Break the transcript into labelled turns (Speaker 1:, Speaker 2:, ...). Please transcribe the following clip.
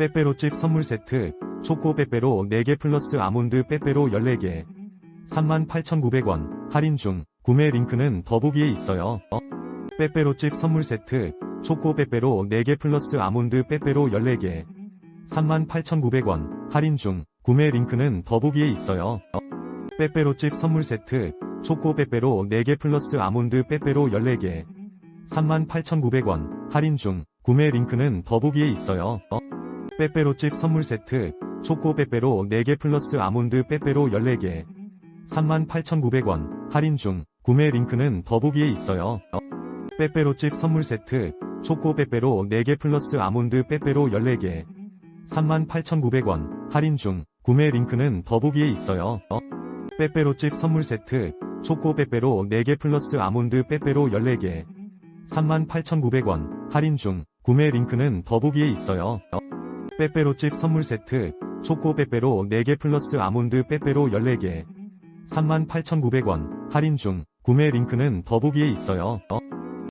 Speaker 1: 빼빼로칩 선물 세트, 초코 빼빼로 4개 플러스 아몬드 빼빼로 14개. 38,900원, 할인 중, 구매 링크는 더보기에 있어요. 어? 빼빼로칩 선물 세트, 초코 빼빼로 4개 플러스 아몬드 빼빼로 14개. 38,900원, 할인 중, 구매 링크는 더보기에 있어요. 어? 빼빼로칩 선물 세트, 초코 빼빼로 4개 플러스 아몬드 빼빼로 14개. 38,900원, 할인 중, 구매 링크는 더보기에 있어요. 어? 빼빼로칩 선물 세트, 초코 빼빼로 4개 플러스 아몬드 빼빼로 14개. 38,900원, 할인 중, 구매 링크는 더보기에 있어요. 어? 빼빼로칩 선물 세트, 초코 빼빼로 4개 플러스 아몬드 빼빼로 14개. 38,900원, 할인 중, 구매 링크는 더보기에 있어요. 어? 빼빼로칩 선물 세트, 초코 빼빼로 4개 플러스 아몬드 빼빼로 14개. 38,900원, 할인 중, 구매 링크는 더보기에 있어요. 어? 빼빼로칩 선물 세트, 초코 빼빼로 4개 플러스 아몬드 빼빼로 14개. 38,900원, 할인 중, 구매 링크는 더보기에 있어요. 어?